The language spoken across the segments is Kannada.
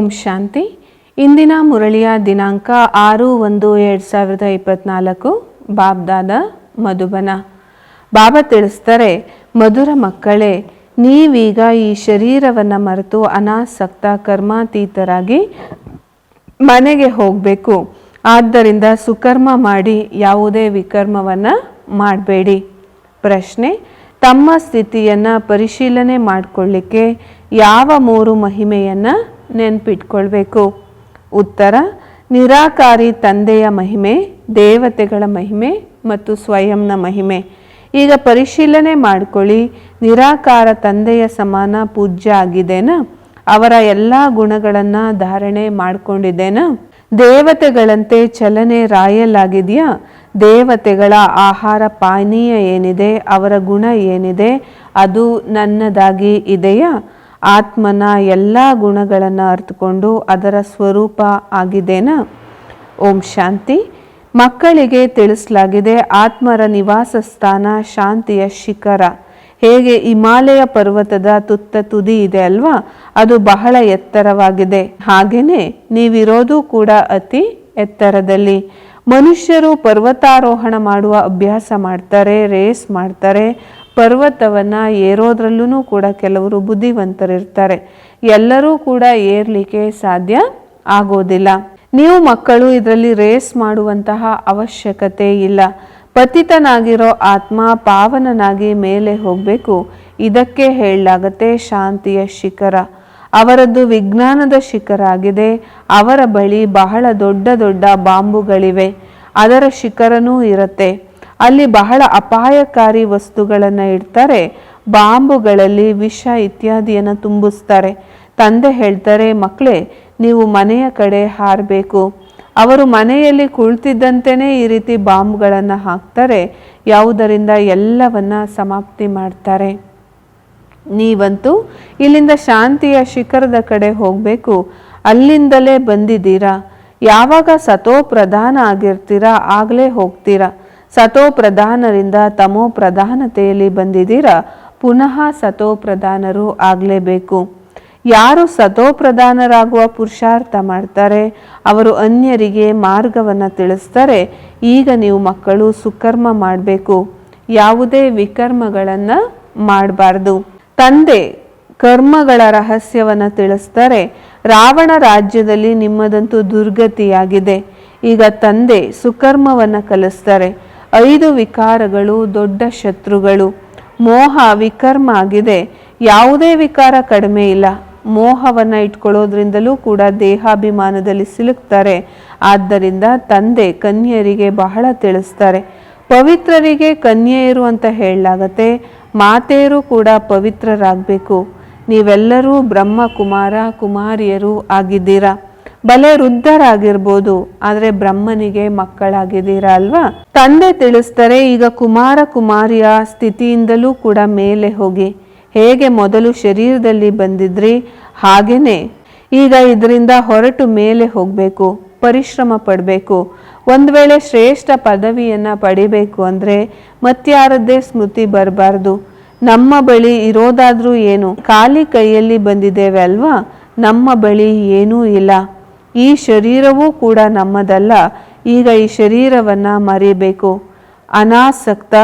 ಓಂ ಶಾಂತಿ. ಇಂದಿನ ಮುರಳಿಯ ದಿನಾಂಕ ಆರು ಒಂದು ಎರಡು ಸಾವಿರದ ಇಪ್ಪತ್ನಾಲ್ಕು. ಬಾಬ್ದಾದ ಮಧುಬನ. ಬಾಬಾ ತಿಳಿಸ್ತಾರೆ, ಮಧುರ ಮಕ್ಕಳೇ, ನೀವೀಗ ಈ ಶರೀರವನ್ನು ಮರೆತು ಅನಾಸಕ್ತ ಕರ್ಮಾತೀತರಾಗಿ ಮನೆಗೆ ಹೋಗಬೇಕು. ಆದ್ದರಿಂದ ಸುಕರ್ಮ ಮಾಡಿ ಯಾವುದೇ ವಿಕರ್ಮವನ್ನು ಮಾಡಬೇಡಿ. ಪ್ರಶ್ನೆ, ತಮ್ಮ ಸ್ಥಿತಿಯನ್ನು ಪರಿಶೀಲನೆ ಮಾಡಿಕೊಳ್ಳಿಕ್ಕೆ ಯಾವ ಮೂರು ಮಹಿಮೆಯನ್ನು ನೆನ್ಪಿಟ್ಕೊಳ್ಬೇಕು. ಉತ್ತರ, ನಿರಾಕಾರಿ ತಂದೆಯ ಮಹಿಮೆ, ದೇವತೆಗಳ ಮಹಿಮೆ ಮತ್ತು ಸ್ವಯಂನ ಮಹಿಮೆ. ಈಗ ಪರಿಶೀಲನೆ ಮಾಡ್ಕೊಳ್ಳಿ. ನಿರಾಕಾರ ತಂದೆಯ ಸಮಾನ ಪೂಜ್ಯ ಆಗಿದೆನಾ ಅವರ ಎಲ್ಲ ಗುಣಗಳನ್ನು ಧಾರಣೆ ಮಾಡಿಕೊಂಡಿದ್ದೇನಾ? ದೇವತೆಗಳಂತೆ ಚಲನೆ ರಾಯಲಾಗಿದೆಯಾ? ದೇವತೆಗಳ ಆಹಾರ ಪಾನೀಯ ಏನಿದೆ? ಅವರ ಗುಣ ಏನಿದೆ? ಅದು ನನ್ನದಾಗಿ ಇದೆಯಾ? ಆತ್ಮನ ಎಲ್ಲ ಗುಣಗಳನ್ನು ಅರ್ಥಕೊಂಡು ಅದರ ಸ್ವರೂಪ ಆಗಿದೆನಾ ಓಂ ಶಾಂತಿ. ಮಕ್ಕಳಿಗೆ ತಿಳಿಸಲಾಗಿದೆ ಆತ್ಮರ ನಿವಾಸ ಸ್ಥಾನ ಶಾಂತಿಯ ಶಿಖರ. ಹೇಗೆ ಹಿಮಾಲಯ ಪರ್ವತದ ತುತ್ತ ತುದಿ ಇದೆ ಅಲ್ವಾ? ಅದು ಬಹಳ ಎತ್ತರವಾಗಿದೆ. ಹಾಗೇನೆ ನೀವಿರೋದು ಕೂಡ ಅತಿ ಎತ್ತರದಲ್ಲಿ. ಮನುಷ್ಯರು ಪರ್ವತಾರೋಹಣ ಮಾಡುವ ಅಭ್ಯಾಸ ಮಾಡ್ತಾರೆ, ರೇಸ್ ಮಾಡ್ತಾರೆ ಪರ್ವತವನ್ನು ಏರೋದ್ರಲ್ಲೂ ಕೂಡ ಕೆಲವರು ಬುದ್ಧಿವಂತರಿರ್ತಾರೆ. ಎಲ್ಲರೂ ಕೂಡ ಏರ್ಲಿಕ್ಕೆ ಸಾಧ್ಯ ಆಗೋದಿಲ್ಲ. ನೀವು ಮಕ್ಕಳು ಇದರಲ್ಲಿ ರೇಸ್ ಮಾಡುವಂತಹ ಅವಶ್ಯಕತೆ ಇಲ್ಲ. ಪತಿತನಾಗಿರೋ ಆತ್ಮ ಪಾವನನಾಗಿ ಮೇಲೆ ಹೋಗಬೇಕು. ಇದಕ್ಕೆ ಹೇಳಲಾಗತ್ತೆ ಶಾಂತಿಯ ಶಿಖರ. ಅವರದ್ದು ವಿಜ್ಞಾನದ ಶಿಖರ ಆಗಿದೆ. ಅವರ ಬಳಿ ಬಹಳ ದೊಡ್ಡ ದೊಡ್ಡ ಬಾಂಬುಗಳಿವೆ. ಅದರ ಶಿಖರನೂ ಇರುತ್ತೆ. ಅಲ್ಲಿ ಬಹಳ ಅಪಾಯಕಾರಿ ವಸ್ತುಗಳನ್ನು ಇಡ್ತಾರೆ, ಬಾಂಬುಗಳಲ್ಲಿ ವಿಷ ಇತ್ಯಾದಿಯನ್ನು ತುಂಬಿಸ್ತಾರೆ. ತಂದೆ ಹೇಳ್ತಾರೆ ಮಕ್ಕಳೇ ನೀವು ಮನೆಯ ಕಡೆ ಹಾರಬೇಕು. ಅವರು ಮನೆಯಲ್ಲಿ ಕುಳಿತಿದ್ದಂತೆಯೇ ಈ ರೀತಿ ಬಾಂಬ್ಗಳನ್ನು ಹಾಕ್ತಾರೆ, ಯಾವುದರಿಂದ ಎಲ್ಲವನ್ನ ಸಮಾಪ್ತಿ ಮಾಡ್ತಾರೆ. ನೀವಂತೂ ಇಲ್ಲಿಂದ ಶಾಂತಿಯ ಶಿಖರದ ಕಡೆ ಹೋಗಬೇಕು. ಅಲ್ಲಿಂದಲೇ ಬಂದಿದ್ದೀರಾ? ಯಾವಾಗ ಸತೋ ಪ್ರಧಾನ ಆಗಿರ್ತೀರಾ? ಆಗಲೇ ಹೋಗ್ತೀರಾ? ಸತೋ ಪ್ರಧಾನರಿಂದ ತಮೋ ಪ್ರಧಾನತೆಯಲ್ಲಿ ಬಂದಿದ್ದೀರಾ? ಪುನಃ ಸತೋ ಪ್ರಧಾನರು ಆಗಲೇಬೇಕು. ಯಾರು ಸತೋ ಪ್ರಧಾನರಾಗುವ ಪುರುಷಾರ್ಥ ಮಾಡ್ತಾರೆ? ಅವರು ಅನ್ಯರಿಗೆ ಮಾರ್ಗವನ್ನು ತಿಳಿಸ್ತಾರೆ. ಈಗ ನೀವು ಮಕ್ಕಳು ಸುಕರ್ಮ ಮಾಡಬೇಕು. ಯಾವುದೇ ವಿಕರ್ಮಗಳನ್ನು ಮಾಡಬಾರ್ದು. ತಂದೆ ಕರ್ಮಗಳ ರಹಸ್ಯವನ್ನು ತಿಳಿಸ್ತಾರೆ. ರಾವಣ ರಾಜ್ಯದಲ್ಲಿ ನಿಮ್ಮದಂತೂ ದುರ್ಗತಿಯಾಗಿದೆ. ಈಗ ತಂದೆ ಸುಕರ್ಮವನ್ನು ಕಲಿಸ್ತಾರೆ. ಐದು ವಿಕಾರಗಳು, ದೊಡ್ಡ ಶತ್ರುಗಳು. ಮೋಹ ವಿಕರ್ಮ ಆಗಿದೆ. ಯಾವುದೇ ವಿಕಾರ ಕಡಿಮೆ ಇಲ್ಲ. ಮೋಹವನ್ನು ಇಟ್ಕೊಳ್ಳೋದ್ರಿಂದಲೂ ಕೂಡ ದೇಹಾಭಿಮಾನದಲ್ಲಿ ಸಿಲುಕ್ತಾರೆ. ಆದ್ದರಿಂದ ತಂದೆ ಕನ್ಯರಿಗೆ ಬಹಳ ತಿಳಿಸ್ತಾರೆ. ಪವಿತ್ರರಿಗೆ ಕನ್ಯೆಯರು ಅಂತ ಹೇಳಲಾಗತ್ತೆ. ಮಾತೆಯರು ಕೂಡ ಪವಿತ್ರರಾಗಬೇಕು. ನೀವೆಲ್ಲರೂ ಬ್ರಹ್ಮ ಕುಮಾರ ಕುಮಾರಿಯರು ಆಗಿದ್ದೀರಾ? ಬಲೆ ವೃದ್ಧರಾಗಿರ್ಬೋದು, ಆದರೆ ಬ್ರಹ್ಮನಿಗೆ ಮಕ್ಕಳಾಗಿದ್ದೀರಾ ಅಲ್ವಾ? ತಂದೆ ತಿಳಿಸ್ತಾರೆ, ಈಗ ಕುಮಾರ ಕುಮಾರಿಯ ಸ್ಥಿತಿಯಿಂದಲೂ ಕೂಡ ಮೇಲೆ ಹೋಗಿ. ಹೇಗೆ ಮೊದಲು ಶರೀರದಲ್ಲಿ ಬಂದಿದ್ರಿ? ಹಾಗೇನೆ. ಈಗ ಇದರಿಂದ ಹೊರಟು ಮೇಲೆ ಹೋಗಬೇಕು, ಪರಿಶ್ರಮ ಪಡಬೇಕು. ಒಂದು ವೇಳೆ ಶ್ರೇಷ್ಠ ಪದವಿಯನ್ನು ಪಡಿಬೇಕು ಅಂದರೆ ಮತ್ಯಾರದ್ದೇ ಸ್ಮೃತಿ ಬರಬಾರ್ದು. ನಮ್ಮ ಬಳಿ ಇರೋದಾದರೂ ಏನು? ಖಾಲಿ ಕೈಯಲ್ಲಿ ಬಂದಿದ್ದೇವೆ ಅಲ್ವಾ? ನಮ್ಮ ಬಳಿ ಏನೂ ಇಲ್ಲ. ಈ ಶರೀರವೂ ಕೂಡ ನಮ್ಮದಲ್ಲ. ಈಗ ಈ ಶರೀರವನ್ನು ಮರೆಯಬೇಕು. ಅನಾಸಕ್ತ,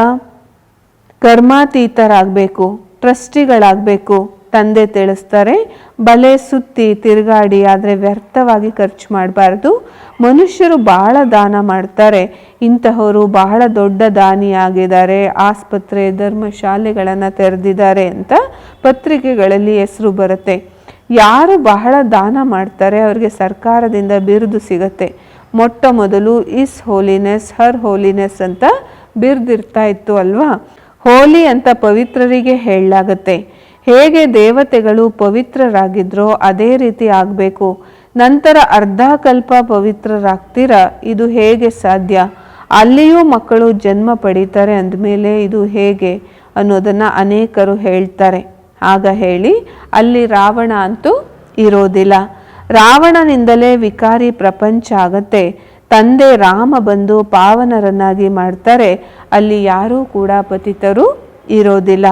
ಕರ್ಮಾತೀತರಾಗಬೇಕು, ಟ್ರಸ್ಟಿಗಳಾಗಬೇಕು. ತಂದೆ ತಿಳಿಸ್ತಾರೆ, ಬಲೆ ಸುತ್ತಿ ತಿರುಗಾಡಿ ಆದರೆ ವ್ಯರ್ಥವಾಗಿ ಖರ್ಚು ಮಾಡಬಾರ್ದು. ಮನುಷ್ಯರು ಬಹಳ ದಾನ ಮಾಡ್ತಾರೆ. ಇಂತಹವರು ಬಹಳ ದೊಡ್ಡ ದಾನಿಯಾಗಿದ್ದಾರೆ. ಆಸ್ಪತ್ರೆ, ಧರ್ಮಶಾಲೆಗಳನ್ನು ತೆರೆದಿದ್ದಾರೆ ಅಂತ ಪತ್ರಿಕೆಗಳಲ್ಲಿ ಹೆಸರು ಬರುತ್ತೆ. ಯಾರು ಬಹಳ ದಾನ ಮಾಡ್ತಾರೆ ಅವರಿಗೆ ಸರ್ಕಾರದಿಂದ ಬಿರುದು ಸಿಗತ್ತೆ. ಮೊಟ್ಟ ಮೊದಲು ಇಸ್ ಹೋಲಿನೆಸ್, ಹರ್ ಹೋಲಿನೆಸ್ ಅಂತ ಬಿರ್ದಿರ್ತಾ ಇತ್ತು ಅಲ್ವಾ? ಹೋಲಿ ಅಂತ ಪವಿತ್ರರಿಗೆ ಹೇಳಲಾಗತ್ತೆ. ಹೇಗೆ ದೇವತೆಗಳು ಪವಿತ್ರರಾಗಿದ್ರೋ ಅದೇ ರೀತಿ ಆಗಬೇಕು. ನಂತರ ಅರ್ಧ ಕಲ್ಪ ಪವಿತ್ರರಾಗ್ತೀರಾ, ಇದು ಹೇಗೆ ಸಾಧ್ಯ? ಅಲ್ಲಿಯೂ ಮಕ್ಕಳು ಜನ್ಮ ಪಡೀತಾರೆ ಅಂದಮೇಲೆ ಇದು ಹೇಗೆ ಅನ್ನೋದನ್ನು ಅನೇಕರು ಹೇಳ್ತಾರೆ. ಆಗ ಹೇಳಿ, ಅಲ್ಲಿ ರಾವಣ ಅಂತೂ ಇರೋದಿಲ್ಲ. ರಾವಣನಿಂದಲೇ ವಿಕಾರಿ ಪ್ರಪಂಚ ಆಗತ್ತೆ. ತಂದೆ ರಾಮ ಬಂದು ಪಾವನರನ್ನಾಗಿ ಮಾಡ್ತಾರೆ. ಅಲ್ಲಿ ಯಾರೂ ಕೂಡ ಪತಿತರು ಇರೋದಿಲ್ಲ.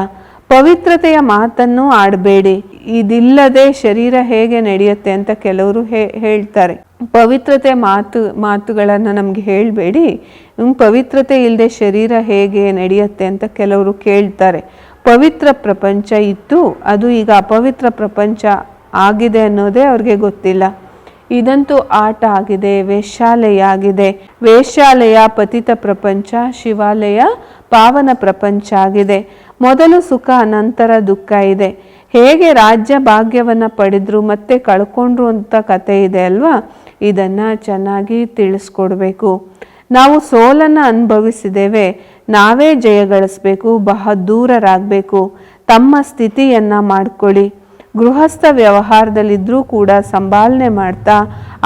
ಪವಿತ್ರತೆಯ ಮಾತನ್ನು ಆಡಬೇಡಿ. ಇದಿಲ್ಲದೆ ಶರೀರ ಹೇಗೆ ನಡೆಯುತ್ತೆ ಅಂತ ಕೆಲವರು ಹೇಳ್ತಾರೆ. ಪವಿತ್ರತೆ ಮಾತು, ಮಾತುಗಳನ್ನು ನಮಗೆ ಹೇಳಬೇಡಿ. ಪವಿತ್ರತೆ ಇಲ್ಲದೆ ಶರೀರ ಹೇಗೆ ನಡೆಯುತ್ತೆ ಅಂತ ಕೆಲವರು ಕೇಳ್ತಾರೆ. ಪವಿತ್ರ ಪ್ರಪಂಚ ಇತ್ತು. ಅದು ಈಗ ಅಪವಿತ್ರ ಪ್ರಪಂಚ ಆಗಿದೆ ಅನ್ನೋದೇ ಅವ್ರಿಗೆ ಗೊತ್ತಿಲ್ಲ. ಇದಂತೂ ಆಟ ಆಗಿದೆ, ವೇಶ್ಯಾಲಯ ಆಗಿದೆ. ಪತಿತ ಪ್ರಪಂಚ, ಶಿವಾಲಯ ಪಾವನ ಪ್ರಪಂಚ ಆಗಿದೆ. ಮೊದಲು ಸುಖ, ನಂತರ ದುಃಖ ಇದೆ. ಹೇಗೆ ರಾಜ್ಯ ಭಾಗ್ಯವನ್ನು ಪಡೆದ್ರು, ಮತ್ತೆ ಕಳ್ಕೊಂಡ್ರು ಅಂತ ಕತೆ ಇದೆ ಅಲ್ವಾ? ಇದನ್ನು ಚೆನ್ನಾಗಿ ತಿಳಿಸ್ಕೊಡ್ಬೇಕು. ನಾವು ಸೋಲನ್ನು ಅನುಭವಿಸಿದ್ದೇವೆ. ನಾವೇ ಜಯಗಳಿಸ್ಬೇಕು ಬಹದ್ದೂರರಾಗಬೇಕು. ತಮ್ಮ ಸ್ಥಿತಿಯನ್ನು ಮಾಡ್ಕೊಳ್ಳಿ. ಗೃಹಸ್ಥ ವ್ಯವಹಾರದಲ್ಲಿದ್ದರೂ ಕೂಡ ಸಂಭಾಲನೆ ಮಾಡ್ತಾ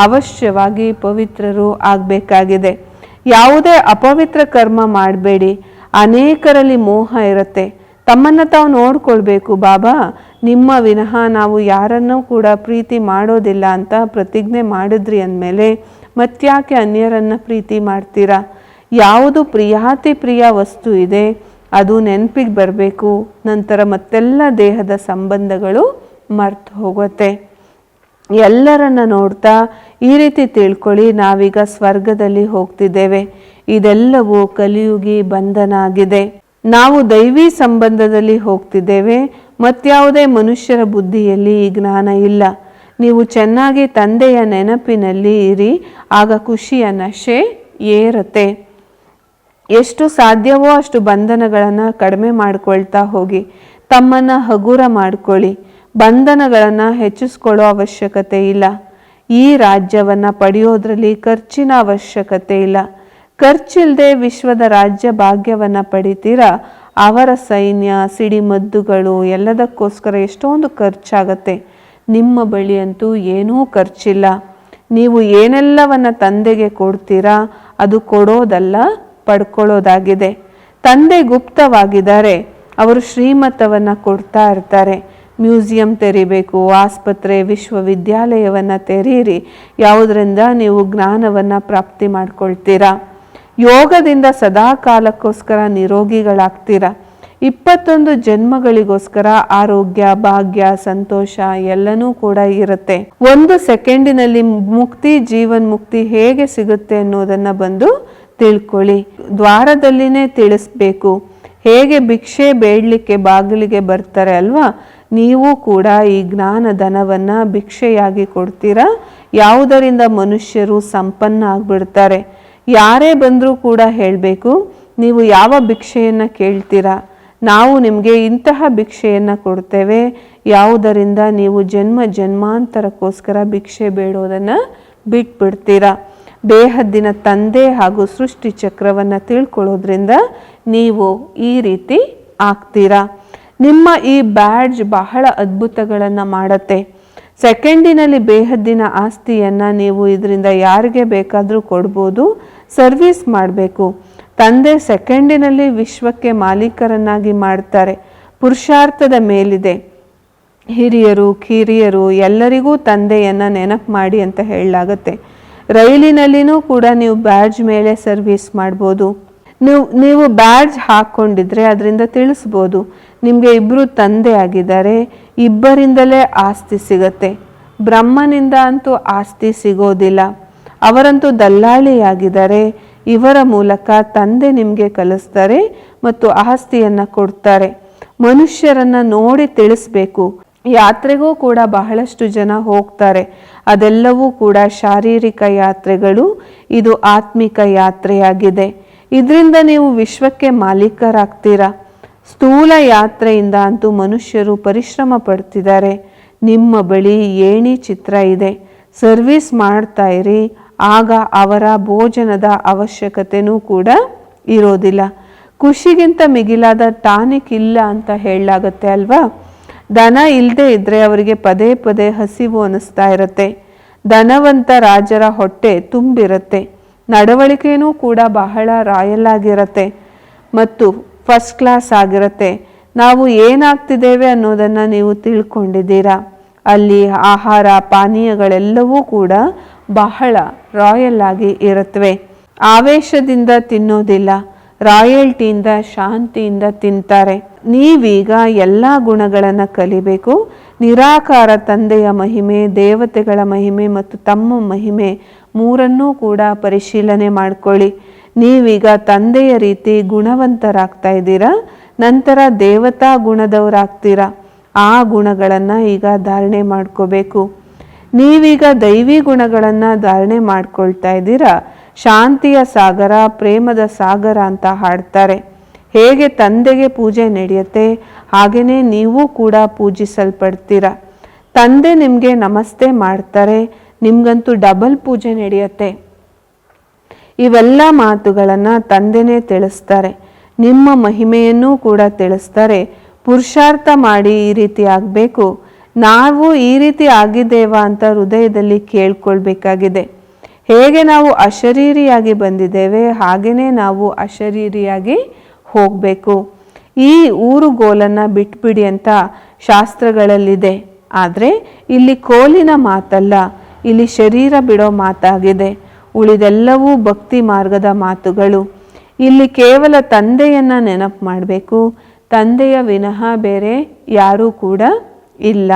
ಅವಶ್ಯವಾಗಿ ಪವಿತ್ರರು ಆಗಬೇಕಾಗಿದೆ. ಯಾವುದೇ ಅಪವಿತ್ರ ಕರ್ಮ ಮಾಡಬೇಡಿ. ಅನೇಕರಲ್ಲಿ ಮೋಹ ಇರುತ್ತೆ. ತಮ್ಮನ್ನು ತಾವು ನೋಡ್ಕೊಳ್ಬೇಕು, ಬಾಬಾ, ನಿಮ್ಮ ವಿನಃ ನಾವು ಯಾರನ್ನೂ ಕೂಡ ಪ್ರೀತಿ ಮಾಡೋದಿಲ್ಲ ಅಂತ ಪ್ರತಿಜ್ಞೆ ಮಾಡಿದ್ರಿ ಅಂದಮೇಲೆ ಮತ್ತ್ಯಾಕೆ ಅನ್ಯರನ್ನು ಪ್ರೀತಿ ಮಾಡ್ತೀರಾ? ಯಾವುದು ಪ್ರಿಯಾತಿ ಪ್ರಿಯ ವಸ್ತು ಇದೆ, ಅದು ನೆನಪಿಗೆ ಬರಬೇಕು. ನಂತರ ಮತ್ತೆಲ್ಲ ದೇಹದ ಸಂಬಂಧಗಳು ಮರ್ತು ಹೋಗುತ್ತೆ. ಎಲ್ಲರನ್ನ ನೋಡ್ತಾ ಈ ರೀತಿ ತಿಳ್ಕೊಳ್ಳಿ, ನಾವೀಗ ಸ್ವರ್ಗದಲ್ಲಿ ಹೋಗ್ತಿದ್ದೇವೆ. ಇದೆಲ್ಲವೂ ಕಲಿಯುಗಿ ಬಂಧನ ಆಗಿದೆ ನಾವು ದೈವಿ ಸಂಬಂಧದಲ್ಲಿ ಹೋಗ್ತಿದ್ದೇವೆ. ಮತ್ಯಾವುದೇ ಮನುಷ್ಯರ ಬುದ್ಧಿಯಲ್ಲಿ ಈ ಜ್ಞಾನ ಇಲ್ಲ. ನೀವು ಚೆನ್ನಾಗಿ ತಂದೆಯ ನೆನಪಿನಲ್ಲಿ ಇರಿ, ಆಗ ಖುಷಿಯ ನಶೆ ಏರತ್ತೆ. ಎಷ್ಟು ಸಾಧ್ಯವೋ ಅಷ್ಟು ಬಂಧನಗಳನ್ನು ಕಡಿಮೆ ಮಾಡಿಕೊಳ್ತಾ ಹೋಗಿ, ತಮ್ಮನ್ನು ಹಗುರ ಮಾಡ್ಕೊಳ್ಳಿ. ಬಂಧನಗಳನ್ನು ಹೆಚ್ಚಿಸ್ಕೊಳ್ಳೋ ಅವಶ್ಯಕತೆ ಇಲ್ಲ. ಈ ರಾಜ್ಯವನ್ನು ಪಡೆಯೋದ್ರಲ್ಲಿ ಖರ್ಚಿನ ಅವಶ್ಯಕತೆ ಇಲ್ಲ. ಖರ್ಚಿಲ್ಲದೆ ವಿಶ್ವದ ರಾಜ್ಯ ಭಾಗ್ಯವನ್ನು ಪಡಿತೀರಾ? ಅವರ ಸೈನ್ಯ, ಸಿಡಿಮದ್ದುಗಳು ಎಲ್ಲದಕ್ಕೋಸ್ಕರ ಎಷ್ಟೊಂದು ಖರ್ಚಾಗತ್ತೆ. ನಿಮ್ಮ ಬಳಿ ಅಂತೂ ಏನೂ ಖರ್ಚಿಲ್ಲ. ನೀವು ಏನೆಲ್ಲವನ್ನು ತಂದೆಗೆ ಕೊಡ್ತೀರಾ? ಅದು ಕೊಡೋದಲ್ಲ? ಪಡ್ಕೊಳ್ಳೋದಾಗಿದೆ. ತಂದೆ ಗುಪ್ತವಾಗಿದ್ದಾರೆ. ಅವರು ಶ್ರೀಮತವನ್ನು ಕೊಡ್ತಾ ಇರ್ತಾರೆ. ಮ್ಯೂಸಿಯಂ ತೆರಿಬೇಕು, ಆಸ್ಪತ್ರೆ, ವಿಶ್ವವಿದ್ಯಾಲಯವನ್ನು ತೆರೀರಿ. ಯಾವುದರಿಂದ ನೀವು ಜ್ಞಾನವನ್ನು ಪ್ರಾಪ್ತಿ ಮಾಡ್ಕೊಳ್ತೀರಾ? ಯೋಗದಿಂದ ಸದಾ ಕಾಲಕ್ಕೋಸ್ಕರ ನಿರೋಗಿಗಳಾಗ್ತೀರ? ಇಪ್ಪತ್ತೊಂದು ಜನ್ಮಗಳಿಗೋಸ್ಕರ ಆರೋಗ್ಯ, ಭಾಗ್ಯ, ಸಂತೋಷ ಎಲ್ಲನೂ ಕೂಡ ಇರುತ್ತೆ. ಒಂದು ಸೆಕೆಂಡಿನಲ್ಲಿ ಮುಕ್ತಿ ಜೀವನ್ ಮುಕ್ತಿ ಹೇಗೆ ಸಿಗುತ್ತೆ ಅನ್ನೋದನ್ನ ಬಂದು ತಿಳ್ಕೊಳ್ಳಿ, ದ್ವಾರದಲ್ಲಿನೇ ತಿಳಿಸ್ಬೇಕು. ಹೇಗೆ ಭಿಕ್ಷೆ ಬೇಡಲಿಕ್ಕೆ ಬಾಗಿಲಿಗೆ ಬರ್ತಾರೆ ಅಲ್ವಾ? ನೀವು ಕೂಡ ಈ ಜ್ಞಾನ ಧನವನ್ನು ಭಿಕ್ಷೆಯಾಗಿ ಕೊಡ್ತೀರಾ? ಯಾವುದರಿಂದ ಮನುಷ್ಯರು ಸಂಪನ್ನ ಆಗಿಬಿಡ್ತಾರೆ? ಯಾರೇ ಬಂದರೂ ಕೂಡ ಹೇಳಬೇಕು, ನೀವು ಯಾವ ಭಿಕ್ಷೆಯನ್ನು ಕೇಳ್ತೀರಾ? ನಾವು ನಿಮಗೆ ಇಂತಹ ಭಿಕ್ಷೆಯನ್ನು ಕೊಡ್ತೇವೆ. ಯಾವುದರಿಂದ ನೀವು ಜನ್ಮ ಜನ್ಮಾಂತರಕ್ಕೋಸ್ಕರ ಭಿಕ್ಷೆ ಬೇಡೋದನ್ನು ಬಿಟ್ಬಿಡ್ತೀರಾ? ಬೇಹದ್ದಿನ ತಂದೆ ಹಾಗೂ ಸೃಷ್ಟಿ ಚಕ್ರವನ್ನು ತಿಳ್ಕೊಳ್ಳೋದ್ರಿಂದ ನೀವು ಈ ರೀತಿ ಆಗ್ತೀರಾ? ನಿಮ್ಮ ಈ ಬ್ಯಾಡ್ಜ್ ಬಹಳ ಅದ್ಭುತಗಳನ್ನು ಮಾಡತ್ತೆ. ಸೆಕೆಂಡಿನಲ್ಲಿ ಬೇಹದ್ದಿನ ಆಸ್ತಿಯನ್ನು ನೀವು ಇದರಿಂದ ಯಾರಿಗೆ ಬೇಕಾದರೂ ಕೊಡ್ಬೋದು, ಸರ್ವಿಸ್ ಮಾಡಬೇಕು. ತಂದೆ ಸೆಕೆಂಡಿನಲ್ಲಿ ವಿಶ್ವಕ್ಕೆ ಮಾಲೀಕರನ್ನಾಗಿ ಮಾಡ್ತಾರೆ. ಪುರುಷಾರ್ಥದ ಮೇಲಿದೆ. ಹಿರಿಯರು, ಕಿರಿಯರು ಎಲ್ಲರಿಗೂ ತಂದೆಯನ್ನು ನೆನಪು ಮಾಡಿ ಅಂತ ಹೇಳಲಾಗತ್ತೆ. ರೈಲಿನಲ್ಲಿನೂ ಕೂಡ ನೀವು ಬ್ಯಾಡ್ಜ್ ಮೇಲೆ ಸರ್ವಿಸ್ ಮಾಡ್ಬೋದು. ನೀವು ನೀವು ಬ್ಯಾಡ್ಜ್ ಹಾಕ್ಕೊಂಡಿದ್ರೆ ಅದರಿಂದ ತಿಳಿಸ್ಬೋದು. ನಿಮಗೆ ಇಬ್ಬರು ತಂದೆ ಆಗಿದ್ದಾರೆ. ಇಬ್ಬರಿಂದಲೇ ಆಸ್ತಿ ಸಿಗತ್ತೆ. ಬ್ರಹ್ಮನಿಂದ ಅಂತೂ ಆಸ್ತಿ ಸಿಗೋದಿಲ್ಲ. ಅವರಂತೂ ದಲ್ಲಾಳಿಯಾಗಿದ್ದಾರೆ. ಇವರ ಮೂಲಕ ತಂದೆ ನಿಮಗೆ ಕಲಿಸ್ತಾರೆ ಮತ್ತು ಆಸ್ತಿಯನ್ನು ಕೊಡ್ತಾರೆ. ಮನುಷ್ಯರನ್ನು ನೋಡಿ ತಿಳಿಸ್ಬೇಕು. ಯಾತ್ರೆಗೂ ಕೂಡ ಬಹಳಷ್ಟು ಜನ ಹೋಗ್ತಾರೆ. ಅದೆಲ್ಲವೂ ಕೂಡ ಶಾರೀರಿಕ ಯಾತ್ರೆಗಳು. ಇದು ಆತ್ಮಿಕ ಯಾತ್ರೆಯಾಗಿದೆ. ಇದರಿಂದ ನೀವು ವಿಶ್ವಕ್ಕೆ ಮಾಲೀಕರಾಗ್ತೀರಾ? ಸ್ಥೂಲ ಯಾತ್ರೆಯಿಂದ ಅಂತೂ ಮನುಷ್ಯರು ಪರಿಶ್ರಮ ಪಡ್ತಿದ್ದಾರೆ. ನಿಮ್ಮ ಬಳಿ ಏಣಿ ಚಿತ್ರ ಇದೆ. ಸರ್ವಿಸ್ ಮಾಡ್ತಾ ಇರಿ. ಆಗ ಅವರ ಭೋಜನದ ಅವಶ್ಯಕತೆನೂ ಕೂಡ ಇರೋದಿಲ್ಲ. ಖುಷಿಗಿಂತ ಮಿಗಿಲಾದ ಟಾನಿಕ್ ಇಲ್ಲ ಅಂತ ಹೇಳಲಾಗತ್ತೆ ಅಲ್ವಾ? ದನ ಇಲ್ಲದೆ ಇದ್ದರೆ ಅವರಿಗೆ ಪದೇ ಪದೇ ಹಸಿವು ಅನಿಸ್ತಾ ಇರುತ್ತೆ. ಧನವಂತ ರಾಜರ ಹೊಟ್ಟೆ ತುಂಬಿರುತ್ತೆ. ನಡವಳಿಕೆಯೂ ಕೂಡ ಬಹಳ ರಾಯಲ್ ಆಗಿರತ್ತೆ ಮತ್ತು ಫಸ್ಟ್ ಕ್ಲಾಸ್ ಆಗಿರುತ್ತೆ. ನಾವು ಏನಾಗ್ತಿದ್ದೇವೆ ಅನ್ನೋದನ್ನು ನೀವು ತಿಳ್ಕೊಂಡಿದ್ದೀರಾ? ಅಲ್ಲಿ ಆಹಾರ, ಪಾನೀಯಗಳೆಲ್ಲವೂ ಕೂಡ ಬಹಳ ರಾಯಲ್ ಆಗಿ ಇರುತ್ತವೆ ಆವೇಶದಿಂದ ತಿನ್ನೋದಿಲ್ಲ. ರಾಯಲ್ಟಿಯಿಂದ, ಶಾಂತಿಯಿಂದ ತಿಂತಾರೆ. ನೀವೀಗ ಎಲ್ಲ ಗುಣಗಳನ್ನು ಕಲಿಬೇಕು. ನಿರಾಕಾರ ತಂದೆಯ ಮಹಿಮೆ, ದೇವತೆಗಳ ಮಹಿಮೆ ಮತ್ತು ತಮ್ಮ ಮಹಿಮೆ ಮೂರನ್ನೂ ಕೂಡ ಪರಿಶೀಲನೆ ಮಾಡ್ಕೊಳ್ಳಿ. ನೀವೀಗ ತಂದೆಯ ರೀತಿ ಗುಣವಂತರಾಗ್ತಾ ಇದ್ದೀರಾ? ನಂತರ ದೇವತಾ ಗುಣದವರಾಗ್ತೀರಾ? ಆ ಗುಣಗಳನ್ನು ಈಗ ಧಾರಣೆ ಮಾಡ್ಕೋಬೇಕು. ನೀವೀಗ ದೈವಿ ಗುಣಗಳನ್ನು ಧಾರಣೆ ಮಾಡ್ಕೊಳ್ತಾ ಇದ್ದೀರಾ? ಶಾಂತಿಯ ಸಾಗರ, ಪ್ರೇಮದ ಸಾಗರ ಅಂತ ಹಾಡ್ತಾರೆ. ಹೇಗೆ ತಂದೆಗೆ ಪೂಜೆ ನಡೆಯುತ್ತೆ ಹಾಗೆಯೇ ನೀವು ಕೂಡ ಪೂಜಿಸಲ್ಪಡ್ತೀರ. ತಂದೆ ನಿಮಗೆ ನಮಸ್ತೆ ಮಾಡ್ತಾರೆ, ನಿಮಗಂತೂ ಡಬಲ್ ಪೂಜೆ ನಡೆಯುತ್ತೆ. ಇವೆಲ್ಲ ಮಾತುಗಳನ್ನು ತಂದೆನೇ ತಿಳಿಸ್ತಾರೆ. ನಿಮ್ಮ ಮಹಿಮೆಯನ್ನೂ ಕೂಡ ತಿಳಿಸ್ತಾರೆ. ಪುರುಷಾರ್ಥ ಮಾಡಿ ಈ ರೀತಿ ಆಗಬೇಕು. ನಾವು ಈ ರೀತಿ ಆಗಿದ್ದೇವಾ ಅಂತ ಹೃದಯದಲ್ಲಿ ಕೇಳ್ಕೊಳ್ಬೇಕಾಗಿದೆ. ಹೇಗೆ ನಾವು ಅಶರೀರಿಯಾಗಿ ಬಂದಿದ್ದೇವೆ ಹಾಗೆಯೇ ನಾವು ಅಶರೀರಿಯಾಗಿ ಹೋಗಬೇಕು. ಈ ಊರುಗೋಲನ್ನು ಬಿಟ್ಬಿಡಿ ಅಂತ ಶಾಸ್ತ್ರಗಳಲ್ಲಿದೆ. ಆದರೆ ಇಲ್ಲಿ ಕೋಲಿನ ಮಾತಲ್ಲ, ಇಲ್ಲಿ ಶರೀರ ಬಿಡೋ ಮಾತಾಗಿದೆ. ಉಳಿದೆಲ್ಲವೂ ಭಕ್ತಿ ಮಾರ್ಗದ ಮಾತುಗಳು. ಇಲ್ಲಿ ಕೇವಲ ತಂದೆಯನ್ನು ನೆನಪು ಮಾಡಬೇಕು, ತಂದೆಯ ವಿನಃ ಬೇರೆ ಯಾರೂ ಕೂಡ ಇಲ್ಲ.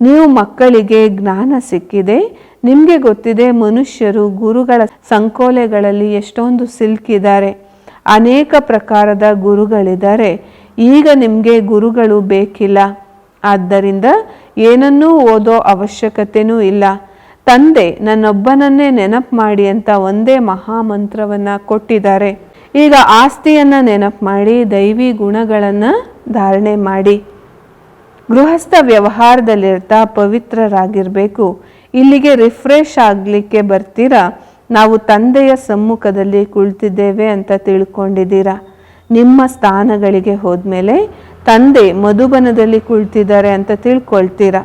ನೀವು ಮಕ್ಕಳಿಗೆ ಜ್ಞಾನ ಸಿಕ್ಕಿದೆ, ನಿಮಗೆ ಗೊತ್ತಿದೆ ಮನುಷ್ಯರು ಗುರುಗಳ ಸಂಕೋಲೆಗಳಲ್ಲಿ ಎಷ್ಟೊಂದು ಸಿಲ್ಕಿದ್ದಾರೆ. ಅನೇಕ ಪ್ರಕಾರದ ಗುರುಗಳಿದ್ದಾರೆ. ಈಗ ನಿಮಗೆ ಗುರುಗಳು ಬೇಕಿಲ್ಲ. ಆದ್ದರಿಂದ ಏನನ್ನೂ ಓದೋ ಅವಶ್ಯಕತೆನೂ ಇಲ್ಲ. ತಂದೆ, ನನ್ನೊಬ್ಬನನ್ನೇ ನೆನಪು ಮಾಡಿ ಅಂತ ಒಂದೇ ಮಹಾಮಂತ್ರವನ್ನು ಕೊಟ್ಟಿದ್ದಾರೆ. ಈಗ ಆಸ್ತಿಯನ್ನು ನೆನಪು ಮಾಡಿ, ದೈವಿ ಗುಣಗಳನ್ನು ಧಾರಣೆ ಮಾಡಿ. ಗೃಹಸ್ಥ ವ್ಯವಹಾರದಲ್ಲಿರ್ತಾ ಪವಿತ್ರರಾಗಿರಬೇಕು. ಇಲ್ಲಿಗೆ ರಿಫ್ರೆಶ್ ಆಗಲಿಕ್ಕೆ ಬರ್ತೀರಾ? ನಾವು ತಂದೆಯ ಸಮ್ಮುಖದಲ್ಲಿ ಕುಳಿತಿದ್ದೇವೆ ಅಂತ ತಿಳ್ಕೊಂಡಿದ್ದೀರಾ? ನಿಮ್ಮ ಸ್ಥಾನಗಳಿಗೆ ಹೋದ್ಮೇಲೆ ತಂದೆ ಮಧುಬನದಲ್ಲಿ ಕುಳಿತಿದ್ದಾರೆ ಅಂತ ತಿಳ್ಕೊಳ್ತೀರಾ?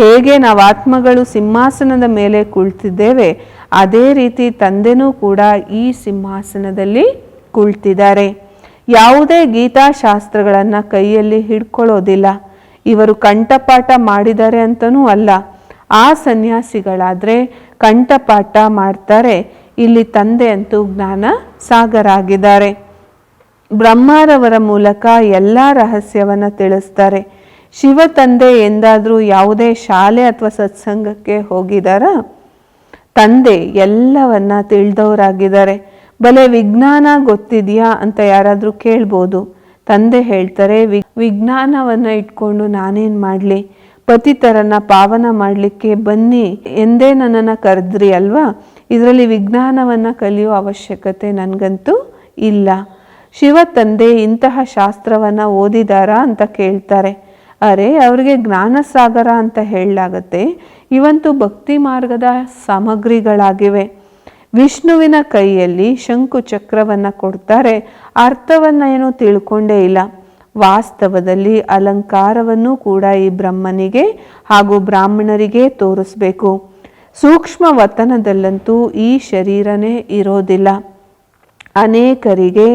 ಹೇಗೆ ನಾವು ಆತ್ಮಗಳು ಸಿಂಹಾಸನದ ಮೇಲೆ ಕುಳಿತಿದ್ದೇವೆ, ಅದೇ ರೀತಿ ತಂದೆನೂ ಕೂಡ ಈ ಸಿಂಹಾಸನದಲ್ಲಿ ಕುಳಿತಿದ್ದಾರೆ. ಯಾವುದೇ ಗೀತಾಶಾಸ್ತ್ರಗಳನ್ನು ಕೈಯಲ್ಲಿ ಹಿಡ್ಕೊಳ್ಳೋದಿಲ್ಲ. ಇವರು ಕಂಠಪಾಠ ಮಾಡಿದ್ದಾರೆ ಅಂತನೂ ಅಲ್ಲ. ಆ ಸನ್ಯಾಸಿಗಳಾದರೆ ಕಂಠಪಾಠ ಮಾಡ್ತಾರೆ. ಇಲ್ಲಿ ತಂದೆ ಅಂತೂ ಜ್ಞಾನ ಸಾಗರ ಆಗಿದ್ದಾರೆ ಬ್ರಹ್ಮರವರ ಮೂಲಕ ಎಲ್ಲ ರಹಸ್ಯವನ್ನು ತಿಳಿಸ್ತಾರೆ. ಶಿವ ತಂದೆ ಎಂದಾದರೂ ಯಾವುದೇ ಶಾಲೆ ಅಥವಾ ಸತ್ಸಂಗಕ್ಕೆ ಹೋಗಿದಾರಾ? ತಂದೆ, ಎಲ್ಲವನ್ನ ತಿಳಿದವರಾಗಿದ್ದಾರೆ. ಬಲೆ ವಿಜ್ಞಾನ ಗೊತ್ತಿದೆಯಾ ಅಂತ ಯಾರಾದರೂ ಕೇಳ್ಬೋದು. ತಂದೆ ಹೇಳ್ತಾರೆ, ವಿಜ್ಞಾನವನ್ನು ಇಟ್ಕೊಂಡು ನಾನೇನು ಮಾಡಲಿ? ಪತಿತರನ್ನ ಪಾವನ ಮಾಡಲಿಕ್ಕೆ ಬನ್ನಿ ಎಂದೇ ನನ್ನನ್ನು ಕರೆದ್ರಿ ಅಲ್ವಾ? ಇದರಲ್ಲಿ ವಿಜ್ಞಾನವನ್ನು ಕಲಿಯೋ ಅವಶ್ಯಕತೆ ನನಗಂತೂ ಇಲ್ಲ. ಶಿವ ತಂದೆ ಇಂತಹ ಶಾಸ್ತ್ರವನ್ನು ಓದಿದಾರಾ ಅಂತ ಕೇಳ್ತಾರೆ. ಅರೆ, ಅವರಿಗೆ ಜ್ಞಾನಸಾಗರ ಅಂತ ಹೇಳಲಾಗತ್ತೆ. ಇವಂತೂ ಭಕ್ತಿ ಮಾರ್ಗದ ಸಾಮಗ್ರಿಗಳಾಗಿವೆ. ವಿಷ್ಣುವಿನ ಕೈಯಲ್ಲಿ ಶಂಕು ಚಕ್ರವನ್ನು ಕೊಡ್ತಾರೆ. ಅರ್ಥವನ್ನು ಏನೂ ತಿಳ್ಕೊಂಡೇ ಇಲ್ಲ. ವಾಸ್ತವದಲ್ಲಿ ಅಲಂಕಾರವನ್ನು ಕೂಡ ಈ ಬ್ರಹ್ಮನಿಗೆ ಹಾಗೂ ಬ್ರಾಹ್ಮಣರಿಗೆ ತೋರಿಸ್ಬೇಕು. ಸೂಕ್ಷ್ಮ ವತನದಲ್ಲಂತೂ ಈ ಶರೀರನೇ ಇರೋದಿಲ್ಲ. ಅನೇಕರಿಗೆ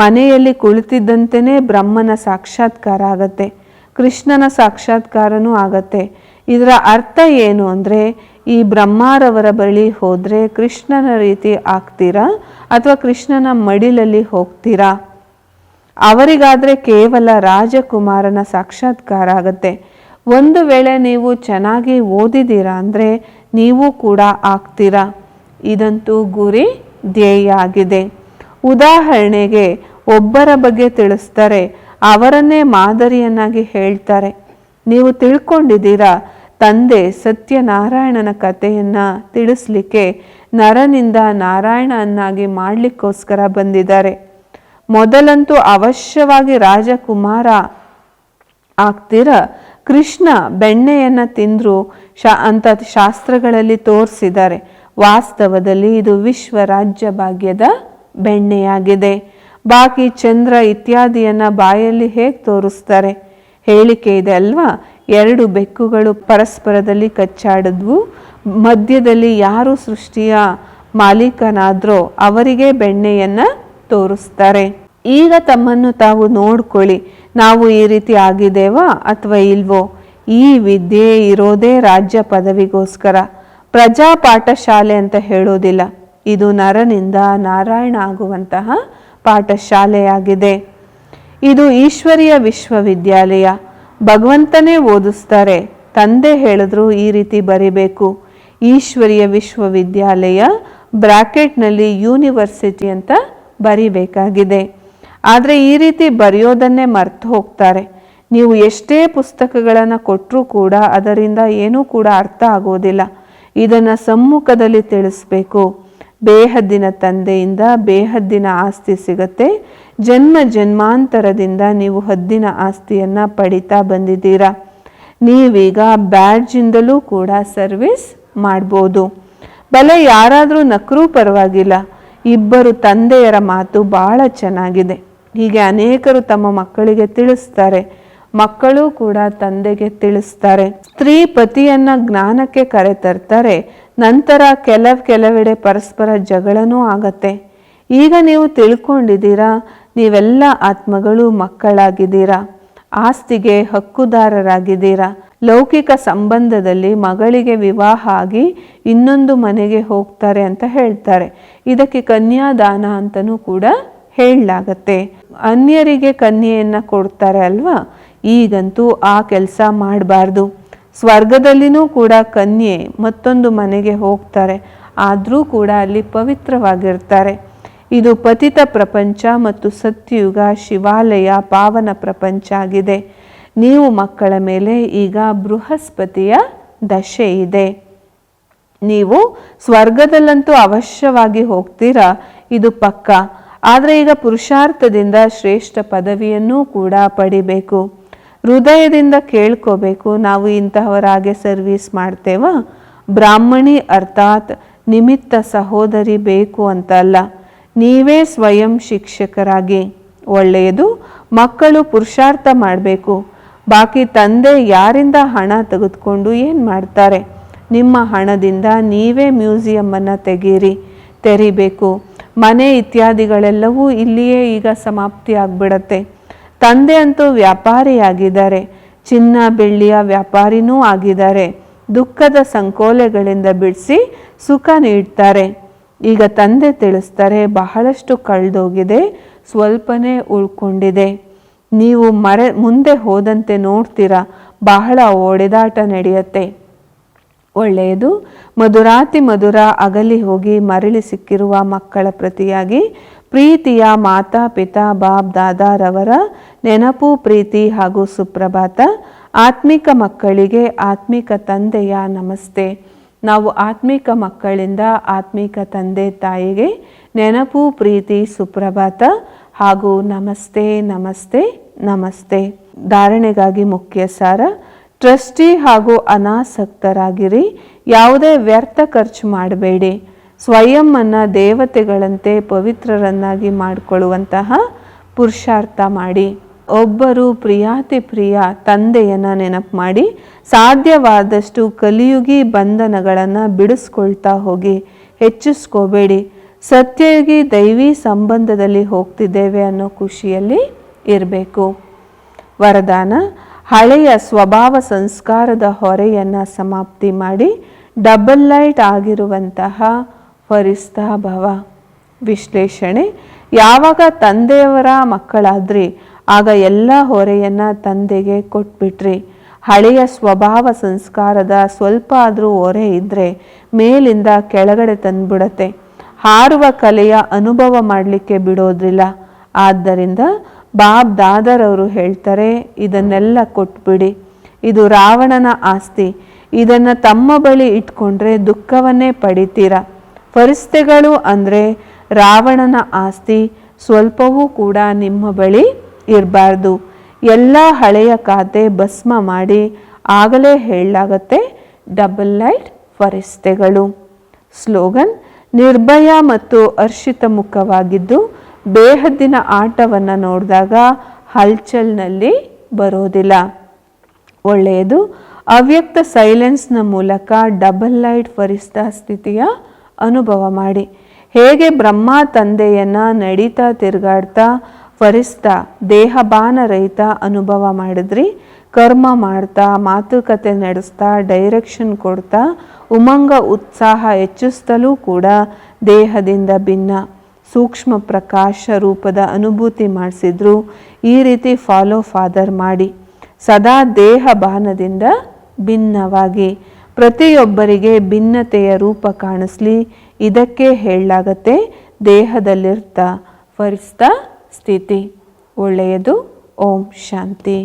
ಮನೆಯಲ್ಲಿ ಕುಳಿತಿದ್ದಂತೆಯೇ ಬ್ರಹ್ಮನ ಸಾಕ್ಷಾತ್ಕಾರ ಆಗತ್ತೆ, ಕೃಷ್ಣನ ಸಾಕ್ಷಾತ್ಕಾರನೂ ಆಗತ್ತೆ. ಇದರ ಅರ್ಥ ಏನು ಅಂದರೆ, ಈ ಬ್ರಹ್ಮಾರವರ ಬಳಿ ಹೋದರೆ ಕೃಷ್ಣನ ರೀತಿ ಆಗ್ತೀರಾ ಅಥವಾ ಕೃಷ್ಣನ ಮಡಿಲಲ್ಲಿ ಹೋಗ್ತೀರಾ? ಅವರಿಗಾದರೆ ಕೇವಲ ರಾಜಕುಮಾರನ ಸಾಕ್ಷಾತ್ಕಾರ ಆಗತ್ತೆ. ಒಂದು ವೇಳೆ ನೀವು ಚೆನ್ನಾಗಿ ಓದಿದ್ದೀರಾ ಅಂದರೆ ನೀವು ಕೂಡ ಆಗ್ತೀರಾ? ಇದಂತೂ ಗುರಿ ಧ್ಯೇಯ ಆಗಿದೆ. ಉದಾಹರಣೆಗೆ ಒಬ್ಬರ ಬಗ್ಗೆ ತಿಳಿಸ್ತಾರೆ, ಅವರನ್ನೇ ಮಾದರಿಯನ್ನಾಗಿ ಹೇಳ್ತಾರೆ. ನೀವು ತಿಳ್ಕೊಂಡಿದ್ದೀರಾ? ತಂದೆ ಸತ್ಯನಾರಾಯಣನ ಕಥೆಯನ್ನು ತಿಳಿಸ್ಲಿಕ್ಕೆ ನರನಿಂದ ನಾರಾಯಣನಾಗಿ ಮಾಡಲಿಕ್ಕೋಸ್ಕರ ಬಂದಿದ್ದಾರೆ. ಮೊದಲಂತೂ ಅವಶ್ಯವಾಗಿ ರಾಜಕುಮಾರ ಆಗ್ತೀರ. ಕೃಷ್ಣ ಬೆಣ್ಣೆಯನ್ನ ತಿಂದರು ಶಾ, ಅಂತ ಶಾಸ್ತ್ರಗಳಲ್ಲಿ ತೋರಿಸಿದ್ದಾರೆ. ವಾಸ್ತವದಲ್ಲಿ ಇದು ವಿಶ್ವ ರಾಜ್ಯ ಭಾಗ್ಯದ ಬೆಣ್ಣೆಯಾಗಿದೆ. ಬಾಕಿ ಚಂದ್ರ ಇತ್ಯಾದಿಯನ್ನು ಬಾಯಲ್ಲಿ ಹೇಗೆ ತೋರಿಸ್ತಾರೆ? ಹೇಳಿಕೆ ಇದೆ ಅಲ್ವಾ? ಎರಡು ಬೆಕ್ಕುಗಳು ಪರಸ್ಪರದಲ್ಲಿ ಕಚ್ಚಾಡಿದ್ವು. ಮಧ್ಯದಲ್ಲಿ ಯಾರು ಸೃಷ್ಟಿಯ ಮಾಲೀಕನಾದ್ರೋ ಅವರಿಗೆ ಬೆಣ್ಣೆಯನ್ನ ತೋರಿಸ್ತಾರೆ. ಈಗ ತಮ್ಮನ್ನು ತಾವು ನೋಡ್ಕೊಳ್ಳಿ, ನಾವು ಈ ರೀತಿ ಆಗಿದ್ದೇವಾ ಅಥವಾ ಇಲ್ವೋ? ಈ ವಿದ್ಯೆ ಇರೋದೇ ರಾಜ್ಯ ಪದವಿಗೋಸ್ಕರ. ಪ್ರಜಾ ಪಾಠಶಾಲೆ ಅಂತ ಹೇಳೋದಿಲ್ಲ. ಇದು ನರನಿಂದ ನಾರಾಯಣ ಆಗುವಂತಹ ಪಾಠಶಾಲೆಯಾಗಿದೆ. ಇದು ಈಶ್ವರಿಯ ವಿಶ್ವವಿದ್ಯಾಲಯ. ಭಗವಂತನೇ ಓದಿಸ್ತಾರೆ. ತಂದೆ ಹೇಳಿದ್ರು ಈ ರೀತಿ ಬರಿಬೇಕು. ಈಶ್ವರಿಯ ವಿಶ್ವವಿದ್ಯಾಲಯ ಬ್ರಾಕೆಟ್ನಲ್ಲಿ ಯೂನಿವರ್ಸಿಟಿ ಅಂತ ಬರಿಬೇಕಾಗಿದೆ. ಆದರೆ ಈ ರೀತಿ ಬರೆಯೋದನ್ನೇ ಮರ್ತು ಹೋಗ್ತಾರೆ. ನೀವು ಎಷ್ಟೇ ಪುಸ್ತಕಗಳನ್ನು ಕೊಟ್ಟರೂ ಕೂಡ ಅದರಿಂದ ಏನೂ ಕೂಡ ಅರ್ಥ ಆಗೋದಿಲ್ಲ. ಇದನ್ನು ಸಮ್ಮುಖದಲ್ಲಿ ತಿಳಿಸ್ಬೇಕು. ಬೇಹದ್ದಿನ ತಂದೆಯಿಂದ ಬೇಹದ್ದಿನ ಆಸ್ತಿ ಸಿಗತ್ತೆ. ಜನ್ಮ ಜನ್ಮಾಂತರದಿಂದ ನೀವು ಹದ್ದಿನ ಆಸ್ತಿಯನ್ನು ಪಡಿತಾ ಬಂದಿದ್ದೀರಾ. ನೀವೀಗ ಬ್ಯಾಡ್ಜಿಂದಲೂ ಕೂಡ ಸರ್ವಿಸ್ ಮಾಡ್ಬೋದು. ಬಲೆ ಯಾರಾದರೂ ನಕರೂ ಪರವಾಗಿಲ್ಲ. ಇಬ್ಬರು ತಂದೆಯರ ಮಾತು ಬಹಳ ಚೆನ್ನಾಗಿದೆ. ಹೀಗೆ ಅನೇಕರು ತಮ್ಮ ಮಕ್ಕಳಿಗೆ ತಿಳಿಸ್ತಾರೆ. ಮಕ್ಕಳು ಕೂಡ ತಂದೆಗೆ ತಿಳಿಸ್ತಾರೆ. ಸ್ತ್ರೀ ಪತಿಯನ್ನ ಜ್ಞಾನಕ್ಕೆ ಕರೆತರ್ತಾರೆ. ನಂತರ ಕೆಲವ್ ಕೆಲವೆಡೆ ಪರಸ್ಪರ ಜಗಳನೂ ಆಗತ್ತೆ. ಈಗ ನೀವು ತಿಳ್ಕೊಂಡಿದ್ದೀರಾ? ನೀವೆಲ್ಲ ಆತ್ಮಗಳು ಮಕ್ಕಳಾಗಿದ್ದೀರಾ? ಆಸ್ತಿಗೆ ಹಕ್ಕುದಾರರಾಗಿದ್ದೀರಾ? ಲೌಕಿಕ ಸಂಬಂಧದಲ್ಲಿ ಮಗಳಿಗೆ ವಿವಾಹ ಆಗಿ ಇನ್ನೊಂದು ಮನೆಗೆ ಹೋಗ್ತಾರೆ ಅಂತ ಹೇಳ್ತಾರೆ. ಇದಕ್ಕೆ ಕನ್ಯಾದಾನ ಅಂತಲೂ ಕೂಡ ಹೇಳಲಾಗತ್ತೆ. ಅನ್ಯರಿಗೆ ಕನ್ಯೆಯನ್ನು ಕೊಡ್ತಾರೆ ಅಲ್ವಾ? ಈಗಂತೂ ಆ ಕೆಲಸ ಮಾಡಬಾರ್ದು. ಸ್ವರ್ಗದಲ್ಲಿನೂ ಕೂಡ ಕನ್ಯೆ ಮತ್ತೊಂದು ಮನೆಗೆ ಹೋಗ್ತಾರೆ. ಆದರೂ ಕೂಡ ಅಲ್ಲಿ ಪವಿತ್ರವಾಗಿರ್ತಾರೆ. ಇದು ಪತಿತ ಪ್ರಪಂಚ ಮತ್ತು ಸತ್ಯುಗ, ಶಿವಾಲಯ, ಪಾವನ ಪ್ರಪಂಚ ಆಗಿದೆ. ನೀವು ಮಕ್ಕಳ ಮೇಲೆ ಈಗ ಬೃಹಸ್ಪತಿಯ ದಶೆ ಇದೆ. ನೀವು ಸ್ವರ್ಗದಲ್ಲಂತೂ ಅವಶ್ಯವಾಗಿ ಹೋಗ್ತೀರಾ? ಇದು ಪಕ್ಕ. ಆದರೆ ಈಗ ಪುರುಷಾರ್ಥದಿಂದ ಶ್ರೇಷ್ಠ ಪದವಿಯನ್ನು ಕೂಡ ಪಡಿಬೇಕು. ಹೃದಯದಿಂದ ಕೇಳ್ಕೋಬೇಕು, ನಾವು ಇಂತಹವರಾಗೆ ಸರ್ವಿಸ್ ಮಾಡ್ತೇವಾ? ಬ್ರಾಹ್ಮಣಿ ಅರ್ಥಾತ್ ನಿಮಿತ್ತ ಸಹೋದರಿ ಬೇಕು ಅಂತ ಅಲ್ಲ ನೀವೇ ಸ್ವಯಂ ಶಿಕ್ಷಕರಾಗಿ. ಒಳ್ಳೆಯದು, ಮಕ್ಕಳು ಪುರುಷಾರ್ಥ ಮಾಡಬೇಕು. ಬಾಕಿ ತಂದೆ ಯಾರಿಂದ ಹಣ ತೆಗೆದುಕೊಂಡು ಏನು ಮಾಡ್ತಾರೆ? ನಿಮ್ಮ ಹಣದಿಂದ ನೀವೇ ಮ್ಯೂಸಿಯಮ್ಮನ್ನು ತೆಗೀರಿ ತೆರಿಬೇಕು. ಮನೆ ಇತ್ಯಾದಿಗಳೆಲ್ಲವೂ ಇಲ್ಲಿಯೇ ಈಗ ಸಮಾಪ್ತಿ ಆಗ್ಬಿಡತ್ತೆ. ತಂದೆ ಅಂತೂ ವ್ಯಾಪಾರಿಯಾಗಿದ್ದಾರೆ. ಚಿನ್ನ, ಬೆಳ್ಳಿಯ ವ್ಯಾಪಾರಿನೂ ಆಗಿದ್ದಾರೆ. ದುಃಖದ ಸಂಕೋಲೆಗಳಿಂದ ಬಿಡಿಸಿ ಸುಖ ನೀಡ್ತಾರೆ. ಈಗ ತಂದೆ ತಿಳಿಸ್ತಾರೆ, ಬಹಳಷ್ಟು ಕಳೆದೋಗಿದೆ, ಸ್ವಲ್ಪನೇ ಉಳ್ಕೊಂಡಿದೆ. ನೀವು ಮರೆ, ಮುಂದೆ ಹೋದಂತೆ ನೋಡ್ತೀರಾ, ಬಹಳ ಒಡೆದಾಟ ನಡೆಯುತ್ತೆ. ಒಳ್ಳೆಯದು. ಮಧುರಾತಿ ಮಧುರ ಅಗಲಿ ಹೋಗಿ ಮರಳಿ ಸಿಕ್ಕಿರುವ ಮಕ್ಕಳ ಪ್ರತಿಯಾಗಿ ಪ್ರೀತಿಯ ಮಾತಾ ಪಿತಾ ಬಾಬ್ ದಾದಾರವರ ನೆನಪು, ಪ್ರೀತಿ ಹಾಗೂ ಸುಪ್ರಭಾತ. ಆತ್ಮಿಕ ಮಕ್ಕಳಿಗೆ ಆತ್ಮಿಕ ತಂದೆಯ ನಮಸ್ತೆ. ನಾವು ಆತ್ಮಿಕ ಮಕ್ಕಳಿಂದ ಆತ್ಮಿಕ ತಂದೆ ತಾಯಿಗೆ ನೆನಪು, ಪ್ರೀತಿ, ಸುಪ್ರಭಾತ ಹಾಗೂ ನಮಸ್ತೆ ನಮಸ್ತೆ ನಮಸ್ತೆ ಧಾರಣೆಗಾಗಿ ಮುಖ್ಯ ಸಾರ ಟ್ರಸ್ಟಿ ಹಾಗೂ ಅನಾಸಕ್ತರಾಗಿರಿ. ಯಾವುದೇ ವ್ಯರ್ಥ ಖರ್ಚು ಮಾಡಬೇಡಿ. ಸ್ವಯಂ ಅನ್ನ ದೇವತೆಗಳಂತೆ ಪವಿತ್ರರನ್ನಾಗಿ ಮಾಡಿಕೊಳ್ಳುವಂತಹ ಪುರುಷಾರ್ಥ ಮಾಡಿ. ಒಬ್ಬರು ಪ್ರಿಯಾತಿ ಪ್ರಿಯ ತಂದೆಯನ್ನು ನೆನಪು ಮಾಡಿ ಸಾಧ್ಯವಾದಷ್ಟು ಕಲಿಯುಗಿ ಬಂಧನಗಳನ್ನು ಬಿಡಿಸ್ಕೊಳ್ತಾ ಹೋಗಿ, ಹೆಚ್ಚಿಸ್ಕೋಬೇಡಿ. ಸತ್ಯಯುಗಿ ದೈವಿ ಸಂಬಂಧದಲ್ಲಿ ಹೋಗ್ತಿದ್ದೇವೆ ಅನ್ನೋ ಖುಷಿಯಲ್ಲಿ ಇರಬೇಕು. ವರದಾನ, ಹಳೆಯ ಸ್ವಭಾವ ಸಂಸ್ಕಾರದ ಹೊರೆಯನ್ನು ಸಮಾಪ್ತಿ ಮಾಡಿ ಡಬಲ್ ಲೈಟ್ ಆಗಿರುವಂತಹ ಫರಿಸ್ತಾ ಭವ. ವಿಶ್ಲೇಷಣೆ, ಯಾವಾಗ ತಂದೆಯವರ ಮಕ್ಕಳಾದ್ರಿ ಆಗ ಎಲ್ಲ ಹೊರೆಯನ್ನು ತಂದೆಗೆ ಕೊಟ್ಬಿಟ್ರಿ. ಹಳೆಯ ಸ್ವಭಾವ ಸಂಸ್ಕಾರದ ಸ್ವಲ್ಪ ಆದರೂ ಹೊರೆ ಇದ್ದರೆ ಮೇಲಿಂದ ಕೆಳಗಡೆ ತಂದ್ಬಿಡತ್ತೆ. ಹಾರುವ ಕಲೆಯ ಅನುಭವ ಮಾಡಲಿಕ್ಕೆ ಬಿಡೋದಿಲ್ಲ ಆದ್ದರಿಂದ ಬಾಬ್ ದಾದರವರು ಹೇಳ್ತಾರೆ, ಇದನ್ನೆಲ್ಲ ಕೊಟ್ಬಿಡಿ. ಇದು ರಾವಣನ ಆಸ್ತಿ. ಇದನ್ನು ತಮ್ಮ ಬಳಿ ಇಟ್ಕೊಂಡ್ರೆ ದುಃಖವನ್ನೇ ಪಡಿತೀರ? ಪರಿಸ್ಥಿತಿಗಳು ಅಂದರೆ ರಾವಣನ ಆಸ್ತಿ, ಸ್ವಲ್ಪವೂ ಕೂಡ ನಿಮ್ಮ ಬಳಿ ಇರಬಾರ್ದು. ಎಲ್ಲ ಹಳೆಯ ಖಾತೆ ಭಸ್ಮ ಮಾಡಿ ಆಗಲೇ ಹೇಳಲಾಗತ್ತೆ ಡಬಲ್ ಲೈಟ್ ಫರಿಸ್ತೆಗಳು ಸ್ಲೋಗನ್, ನಿರ್ಭಯ ಮತ್ತು ಅರ್ಷಿತ ಮುಖವಾಗಿದ್ದು ಬೇಹದ್ದಿನ ಆಟವನ್ನು ನೋಡಿದಾಗ ಹಲ್ಚಲ್ನಲ್ಲಿ ಬರೋದಿಲ್ಲ. ಒಳ್ಳೆಯದು, ಅವ್ಯಕ್ತ ಸೈಲೆನ್ಸ್ನ ಮೂಲಕ ಡಬಲ್ ಲೈಟ್ ಫರಿಸ್ತ ಸ್ಥಿತಿಯ ಅನುಭವ ಮಾಡಿ. ಹೇಗೆ ಬ್ರಹ್ಮ ತಂದೆಯನ್ನು ನಡೀತಾ ತಿರುಗಾಡ್ತಾ ಫರಿಸ್ತಾ ದೇಹಬಾನ ರಹಿತ ಅನುಭವ ಮಾಡಿದ್ರಿ. ಕರ್ಮ ಮಾಡ್ತಾ, ಮಾತುಕತೆ ನಡೆಸ್ತಾ ಡೈರೆಕ್ಷನ್ ಕೊಡ್ತಾ, ಉಮಂಗ ಉತ್ಸಾಹ ಹೆಚ್ಚಿಸ್ತಲೂ ಕೂಡ ದೇಹದಿಂದ ಭಿನ್ನ, ಸೂಕ್ಷ್ಮ ಪ್ರಕಾಶ ರೂಪದ ಅನುಭೂತಿ ಮಾಡಿಸಿದ್ರು. ಈ ರೀತಿ ಫಾಲೋ ಫಾದರ್ ಮಾಡಿ. ಸದಾ ದೇಹ ಬಾನದಿಂದ ಭಿನ್ನವಾಗಿ, ಪ್ರತಿಯೊಬ್ಬರಿಗೆ ಭಿನ್ನತೆಯ ರೂಪ ಕಾಣಿಸ್ಲಿ. ಇದಕ್ಕೆ ಹೇಳಲಾಗತ್ತೆ, ದೇಹದಲ್ಲಿರ್ತ ಫರಿಸ್ತಾ ಸ್ಥಿತಿ ಒಳ್ಳೆಯದು. ಓಂ ಶಾಂತಿ.